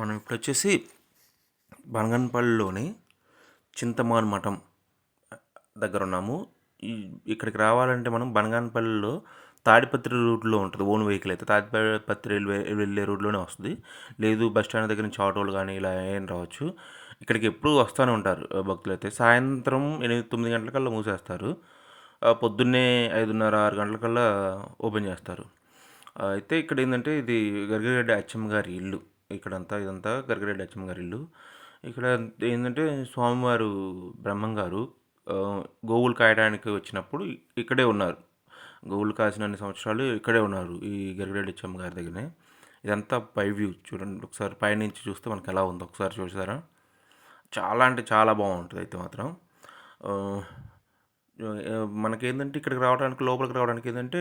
మనం ఇప్పుడు వచ్చేసి బనగన్పల్లిలోని చింతమాన్ మఠం దగ్గర ఉన్నాము ఈ ఇక్కడికి రావాలంటే మనం బనగానపల్లిలో తాడిపత్రి రూట్లో ఉంటుంది ఓన్ వెహికల్ అయితే. తాడిపత్రి వెళ్ళే వెళ్ళే రూట్లోనే వస్తుంది. లేదు బస్ స్టాండ్ దగ్గర నుంచి ఆటోలు కానీ ఇలా ఏం రావచ్చు. ఇక్కడికి ఎప్పుడూ వస్తూనే ఉంటారు భక్తులు అయితే సాయంత్రం ఎనిమిది తొమ్మిది గంటలకల్లా మూసేస్తారు. పొద్దున్నే ఐదున్నర ఆరు గంటలకల్లా ఓపెన్ చేస్తారు. అయితే ఇక్కడ ఏంటంటే ఇది గరిగిరెడ్డి అచ్చమ్మ గారి ఇల్లు. ఇక్కడంతా ఇదంతా గరిగిరెడ్డి అచ్చమ్మ గారి ఇల్లు ఇక్కడ ఏంటంటే స్వామివారు బ్రహ్మం గారు గోవులు కాయడానికి వచ్చినప్పుడు ఇక్కడే ఉన్నారు. గోవులు కాసిన అన్ని సంవత్సరాలు ఇక్కడే ఉన్నారు ఈ గరిగిరెడ్డి అచ్చమ్మ గారి దగ్గరనే. ఇదంతా పై వ్యూ చూడండి ఒకసారి పైనుంచి చూస్తే మనకి ఎలా ఉందో ఒకసారి చూసారా? చాలా అంటే చాలా బాగుంటుంది అయితే మాత్రం. మనకేంటంటే ఇక్కడికి రావడానికి లోపలికి రావడానికి ఏంటంటే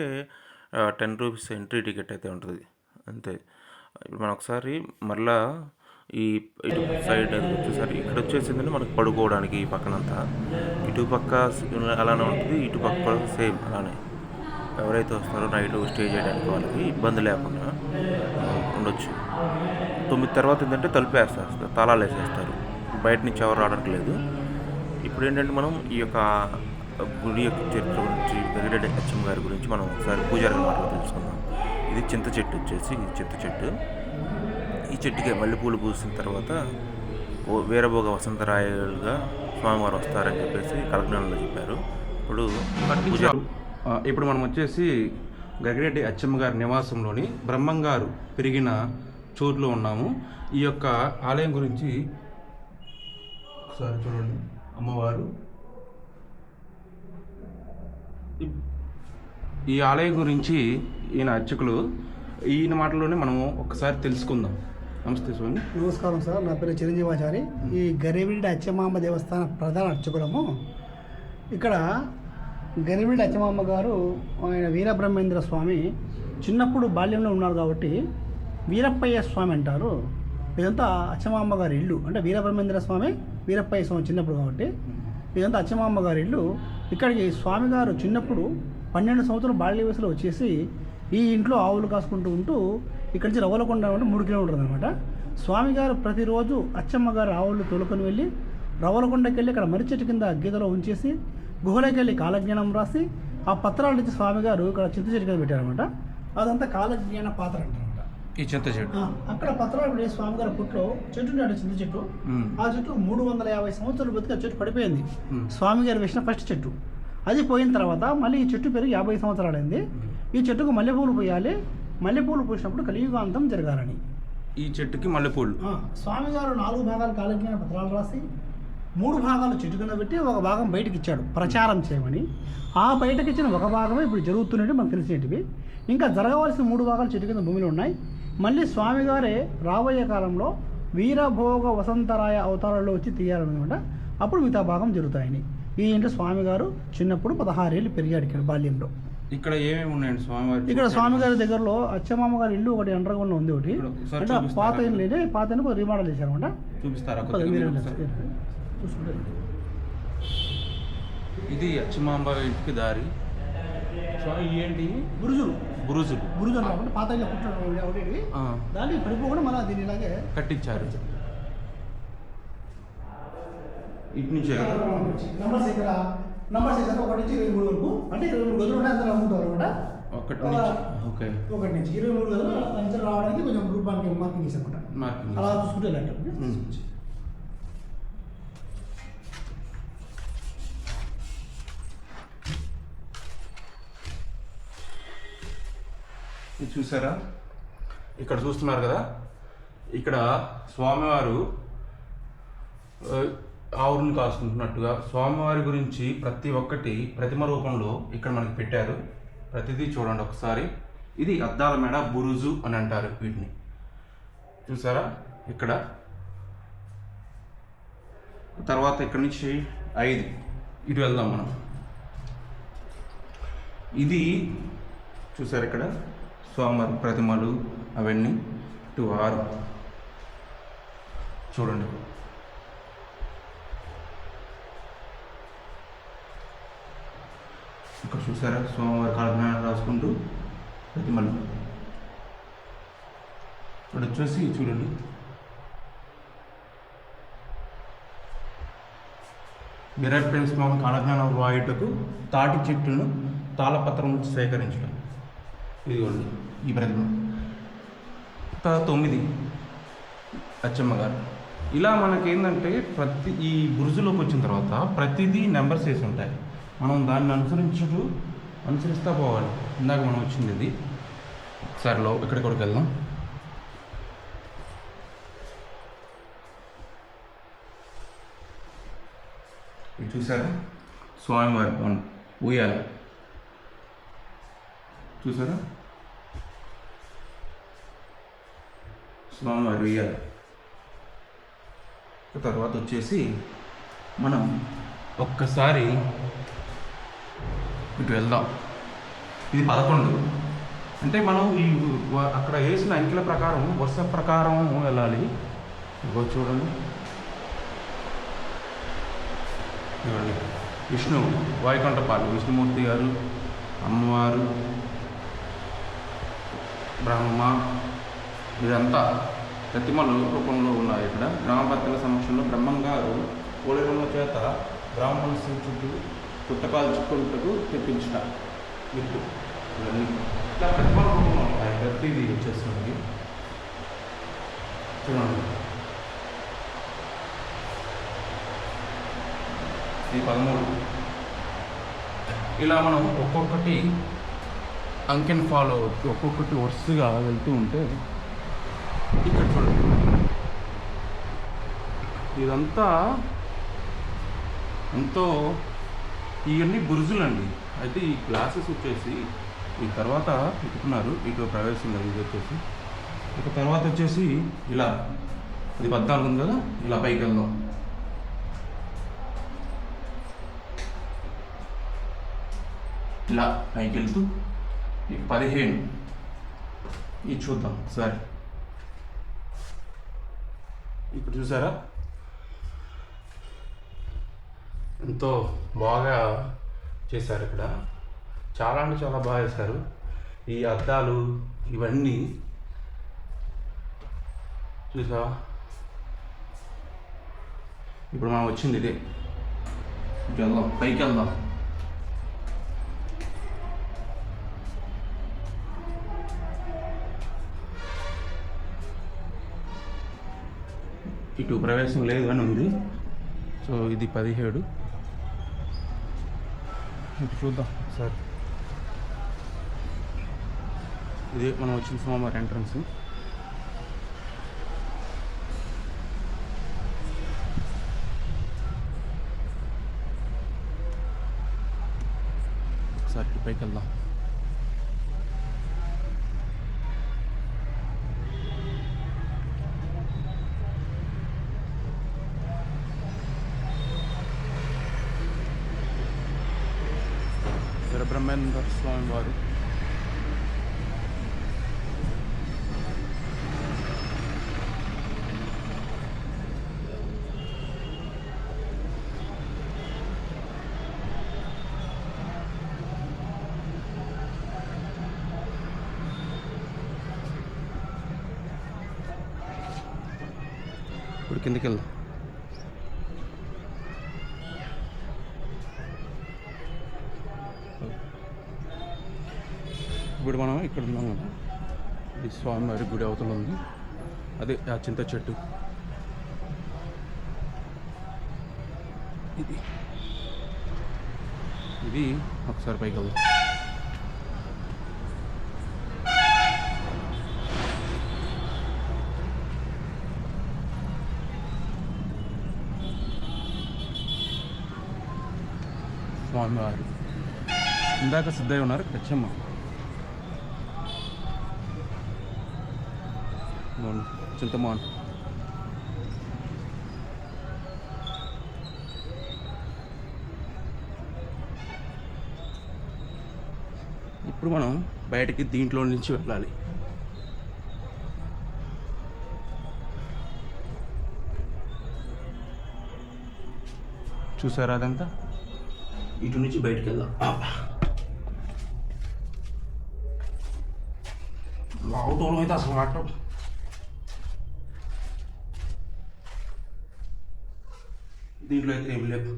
టెన్ రూపీస్ ఎంట్రీ టికెట్ అయితే ఉంటుంది. అంతే. ఇప్పుడు మనం ఒకసారి మరలా ఈ ఇటు సైడ్ వచ్చేసరి ఇక్కడ వచ్చేసిందంటే మనకు పడుకోవడానికి ఈ పక్కనంతా. ఇటు పక్క అలానే ఉంటుంది ఇటు పక్క సేమ్ అలానే. ఎవరైతే వస్తారో నైట్ స్టే చేయడానికి వాళ్ళకి ఇబ్బంది లేకుండా ఉండొచ్చు. తొమ్మిది తర్వాత ఏంటంటే తలుపు వేస్తారు తాళాలు వేసేస్తారు. బయట నుంచి ఎవరు రావడానికి లేదు ఇప్పుడు ఏంటంటే మనం ఈ యొక్క గుడి యొక్క చరిత్ర గురించి వెంకటరెడ్డి అచ్చమ్మ గారి గురించి మనం ఒకసారి పూజారి మాటలు తెలుసుకుందాం. ఇది చింత చెట్టు వచ్చేసి ఇది చింత చెట్టు. ఈ చెట్టుకి మల్లెపూలు పూసిన తర్వాత ఓ వీరభోగ వసంతరాయలుగా స్వామివారు వస్తారని చెప్పేసి కలజ్ఞానంలో చెప్పారు. ఇప్పుడు ఇప్పుడు మనం వచ్చేసి గగిరెడ్డి అచ్చమ్మ గారి నివాసంలోని బ్రహ్మం గారు పెరిగిన చోటులో ఉన్నాము. ఈ యొక్క ఆలయం గురించి ఒకసారి చూడండి. అమ్మవారు. ఈ ఆలయం గురించి ఈయన అర్చకులు ఈయన మాటలోనే మనము ఒకసారి తెలుసుకుందాం. నమస్తే స్వామి. నమస్కారం సార్ నా పేరు చిరంజీవాచారి ఈ గరివిడి అచ్చమాంబ దేవస్థాన ప్రధాన అర్చకులము. ఇక్కడ గరివిడి అచ్చమాంబ గారు ఆయన వీరబ్రహ్మేంద్ర స్వామి చిన్నప్పుడు బాల్యంలో ఉన్నారు కాబట్టి వీరప్పయ్య స్వామి అంటారు. ఇదంతా అచ్చమాంబ గారి ఇల్లు. అంటే వీరబ్రహ్మేంద్ర స్వామి వీరప్పయ్య స్వామి చిన్నప్పుడు కాబట్టి ఇదంతా అచ్చమాంబ గారి ఇల్లు. ఇక్కడికి స్వామి గారు చిన్నప్పుడు పన్నెండు సంవత్సరాలు బాల్య వయసులో వచ్చేసి ఈ ఇంట్లో ఆవులు కాసుకుంటూ ఉంటూ ఇక్కడి నుంచి రవ్వలకొండ అంటే మూడు కిలోమీటర్లు అనమాట స్వామి గారు ప్రతిరోజు అచ్చమ్మ గారు ఆవులు తోలుకొని వెళ్ళి రవ్వలకొండకి వెళ్ళి ఇక్కడ మర్రి చెట్టు కింద గీతలో ఉంచేసి గుహలోకి వెళ్ళి కాలజ్ఞానం రాసి ఆ పత్రాలు ఇచ్చి స్వామి గారు ఇక్కడ చింత చెట్టు కింద పెట్టారనమాట అదంతా కాలజ్ఞాన పాత్ర అంటారనమాట ఈ చింత చెట్టు. అక్కడ పత్రాలు పెట్టి స్వామి గారి పుట్లో చెట్టు ఉండే చింత చెట్టు. ఆ చెట్టు మూడు వందల యాభై సంవత్సరాలు బతికి ఆ చెట్టు పడిపోయింది. మ్మ్. స్వామి గారు వేసిన ఫస్ట్ చెట్టు. అది పోయిన తర్వాత మళ్ళీ ఈ చెట్టు పెరిగి యాభై సంవత్సరాలైంది. ఈ చెట్టుకు మల్లెపూలు పోయాలి. మల్లెపూలు పూసినప్పుడు కలియుగాంతం జరగాలని. ఈ చెట్టుకి మల్లెపూలు. ఆ, స్వామి గారు నాలుగు భాగాలు కాలజ్ఞాన పత్రాలు రాసి మూడు భాగాలు చెట్టు కింద పెట్టి ఒక భాగం బయటకి ఇచ్చాడు ప్రచారం చేయమని. ఆ బయటకి ఇచ్చిన ఒక భాగమే ఇప్పుడు జరుగుతున్నట్టు మనకు తెలిసినవి ఇంకా జరగవలసిన మూడు భాగాలు చెట్టు కింద భూమిలో ఉన్నాయి. మళ్ళీ స్వామి గారే రాబోయే కాలంలో వీరభోగ వసంతరాయ అవతారంలో వచ్చి తీయాలన్నమాట. అప్పుడు మిగతా భాగం జరుగుతాయని. ఈ ఇంట్లో స్వామి గారు చిన్నప్పుడు పదహారేళ్ళు పెరిగాడు ఇక్కడ బాల్యంలో. ఇక్కడ ఏమేమి ఉన్నాయండి స్వామివారి ఇక్కడ స్వామి గారి దగ్గరలో అచ్చమామ గారి ఇల్లు ఒకటి అండర్ గ్రౌండ్ ఉంది ఒకటి. అంటే? పాత ఇల్లు లేదే పాత ఇల్లు రీమోడల్ చేశారన్నమాట. చూపిస్తారా? ఇది అచ్చమాంబ ఇంటికి దారి. స్వామి ఏంటి గురుజులు బురుజులు. గురుజు అంటే పాత ఇల్లు దాన్ని పడిపోకుండా మళ్ళీ దీన్ని ఇలాగే కట్టించారు. ఇటు నుంచే నంబర్స్ ఇక్కడ ఒకటి నుంచి ఇరవై మూడు వరకు. అంటే ఇరవై మూడు గదులు ఉన్నాయి అందరూ అమ్ముతారు అనమాట. ఒకటి నుంచి. ఓకే. ఒకటి నుంచి. ఇరవై మూడు గదులు అంచనా రావడానికి కొంచెం రూపానికి మార్కింగ్ చేశారన్నమాట. మార్కింగ్ అలా చూసుకుంటే ఇలాంటి ఉమ్. ఇది చూసారా? ఇక్కడ చూస్తున్నారు కదా? ఇక్కడ స్వామివారు ఆవులను కాసుకుంటున్నట్టుగా స్వామివారి గురించి ప్రతి ఒక్కటి ప్రతిమ రూపంలో ఇక్కడ మనకి పెట్టారు. ప్రతిదీ చూడండి ఒకసారి. ఇది అద్దాల మేడ బురుజు అని అంటారు వీటిని. చూసారా? ఇక్కడ. తర్వాత ఇక్కడ నుంచి ఐదు. ఇటు వెళ్దాం మనం. ఇది చూసారు ఇక్కడ? స్వామివారి ప్రతిమలు అవన్నీ. ఇటు ఆరు. చూడండి. ఇక్కడ చూసారా? సోమవారి కాలజ్ఞానం రాసుకుంటూ ప్రతిమలు ఇక్కడ వచ్చేసి చూడండి. వీరభద్ర స్వామి కాలజ్ఞానం వాయుటకు తాటి చెట్టును తాళపత్రం నుంచి సేకరించడం. ఇదిగోండి ఈ ప్రతిమ. తొమ్మిది అచ్చమ్మ గారు. ఇలా మనకేంటంటే ప్రతి ఈ బురుజులోకి వచ్చిన తర్వాత ప్రతిదీ నెంబర్స్ వేసి ఉంటాయి. మనం దాన్ని అనుసరించుటూ అనుసరిస్తూ పోవాలి. ఇందాక మనం వచ్చింది ఇది. సరే లో ఇక్కడికి కూడా వెళ్దాం. ఇది చూసారా? స్వామివారి పవన్ ఊయాల. చూసారా? స్వామివారి ఉయ్యాల తర్వాత వచ్చేసి మనం ఒక్కసారి ఇటు వెళ్దాం. ఇది పదకొండు. అంటే మనం ఈ అక్కడ వేసిన అంకెల ప్రకారం వరుస ప్రకారం వెళ్ళాలి. ఇగో చూడండి. ఇవ్వండి విష్ణు వాయుకంఠపాలు విష్ణుమూర్తి గారు అమ్మవారు బ్రహ్మ ఇదంతా ప్రతిమలు రూపంలో ఉన్నాయి ఇక్కడ. గ్రామపత్రుల సమక్షంలో బ్రహ్మం గారు పోలేరమ్మ చేత బ్రాహ్మణ చుట్టూ పుట్టకాలు చుట్టుకుంటూ తెప్పించిన గిఫ్ట్ ఇవన్నీ ఇట్లా ప్రతిమల రూపంలో ఉంటాయి. ప్రతిదీ వచ్చేస్తుంది. చూడండి. ఇది పదమూడు. ఇలా మనం ఒక్కొక్కటి అంకెన్ ఫాలో ఒక్కొక్కటి వరుసగా వెళ్తూ ఉంటే ఇక్కడ చూడండి. ఇదంతా ఎంతో ఇవన్నీ బురుజులు అండి అయితే ఈ గ్లాసెస్ వచ్చేసి ఈ తర్వాత ఇట్టుకున్నారు ఇటు ప్రవేశం ఇది వచ్చేసి. ఇక తర్వాత వచ్చేసి ఇలా ఇది పద్నాలుగు ఉంది కదా ఇలా పైకి వెళ్దాం. ఇలా పైకి వెళ్తూ ఈ పదిహేను. ఇది చూద్దాం సరే ఇప్పుడు చూసారా? ఎంతో బాగా చేశారు ఇక్కడ. చాలా అంటే చాలా బాగా చేశారు. ఈ అద్దాలు ఇవన్నీ చూసా? ఇప్పుడు మనం వచ్చింది ఇదే. వెళ్దాం పైకి వెళ్దాం. ఇటు ప్రవేశం లేదు అని ఉంది. సో ఇది పదిహేడు. ఇటు చూద్దాం. సార్. ఇది మనం వచ్చిన సోమవారం ఎంట్రన్స్. ఒకసారి ఇటు పైకి వెళ్దాం వీరబ్రహ్మేంద్ర స్వామి వారు ఇప్పుడు కిందకి వెళ్దాం మనం ఇక్కడ ఉన్నాం కదా. ఇది స్వామివారి గుడి అవతల ఉంది. అదే ఆ చింత చెట్టు. ఇది. ఇది ఒకసారి పైకి వెళ్దాం. స్వామివారు. ఇందాక సిద్ధయ్య ఉన్నారు. కచ్చమ్మ. అవును చింతమాన్ ఇప్పుడు మనం బయటికి దీంట్లో నుంచి వెళ్ళాలి. చూసారా అదంతా? ఇటు నుంచి బయటికి వెళ్దాం. లావుతోలం అయితే అసలు మాట్లాడు దీంట్లో అయితే ఏమి లేవు.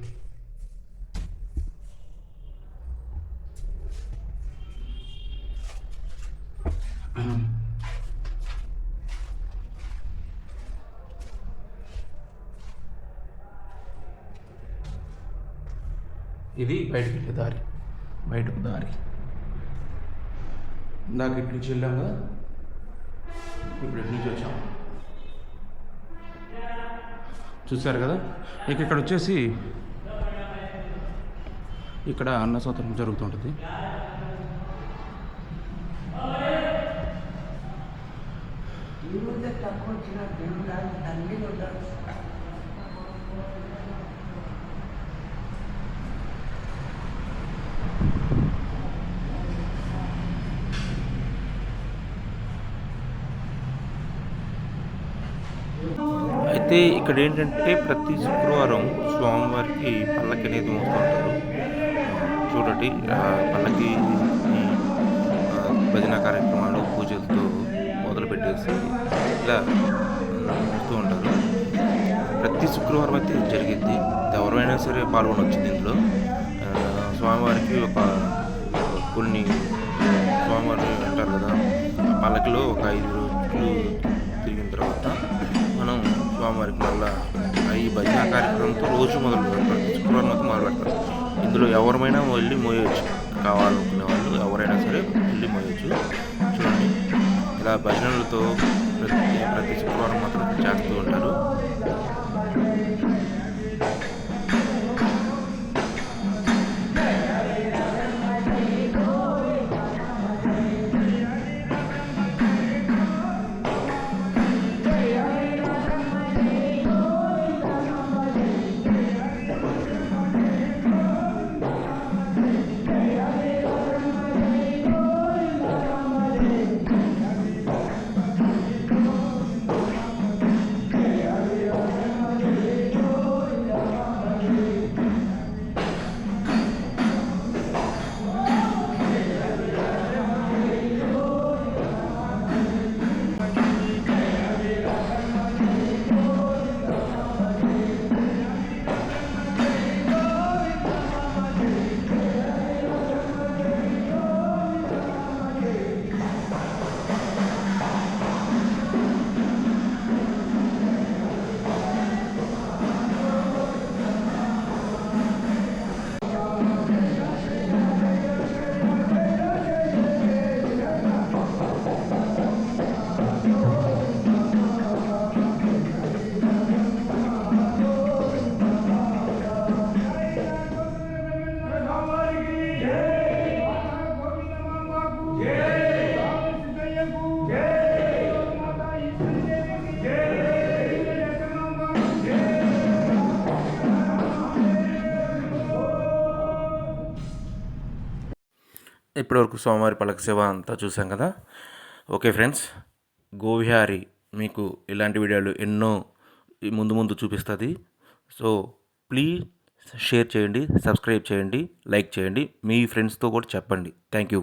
ఇది బయటకు వెళ్ళే దారి. బయటకు దారి. ఇందాక ఇటు నుంచి ఇప్పుడు ఇటు నుంచి వచ్చాము చూశారు కదా? ఇక ఇక్కడ వచ్చేసి ఇక్కడ అన్న సోదరం జరుగుతుంటుంది అయితే ఇక్కడ ఏంటంటే ప్రతి శుక్రవారం స్వామివారికి పల్లకి అనేది మోస్తుంటారు చూడండి పల్లకి భజన కార్యక్రమాలు పూజలతో మొదలు పెట్టేసి ఇలా మోస్తూ ఉంటారు. ప్రతి శుక్రవారం అయితే జరిగింది. ఎవరైనా సరే పాల్గొనవచ్చు దీంట్లో స్వామివారికి ఒక కొన్ని స్వామివారి అంటారు కదా పల్లకిలో ఒక ఐదు రోజులు తిరిగిన తర్వాత స్వామివారికి మళ్ళా ఈ భజన కార్యక్రమంతో రోజు మొదలు పెడతారు. శుక్రవారం మొత్తం మొదలు పెడతారు. ఇందులో ఎవరమైనా వెళ్ళి మోయవచ్చు కావాలనుకునే వాళ్ళు ఎవరైనా సరే వెళ్ళి మోయవచ్చు చూడండి. ఇలా భజనలతో ప్రతి ప్రతి శుక్రవారం మాత్రం చేస్తూ ఉంటారు. ఇప్పటివరకు స్వామివారి పలక సేవ అంతా చూసాం కదా. ఓకే ఫ్రెండ్స్ గోవిహారి మీకు ఇలాంటి వీడియోలు ఎన్నో ముందు ముందు చూపిస్తుంది. సో ప్లీజ్ షేర్ చేయండి సబ్స్క్రైబ్ చేయండి లైక్ చేయండి మీ ఫ్రెండ్స్తో కూడా చెప్పండి. Thank you.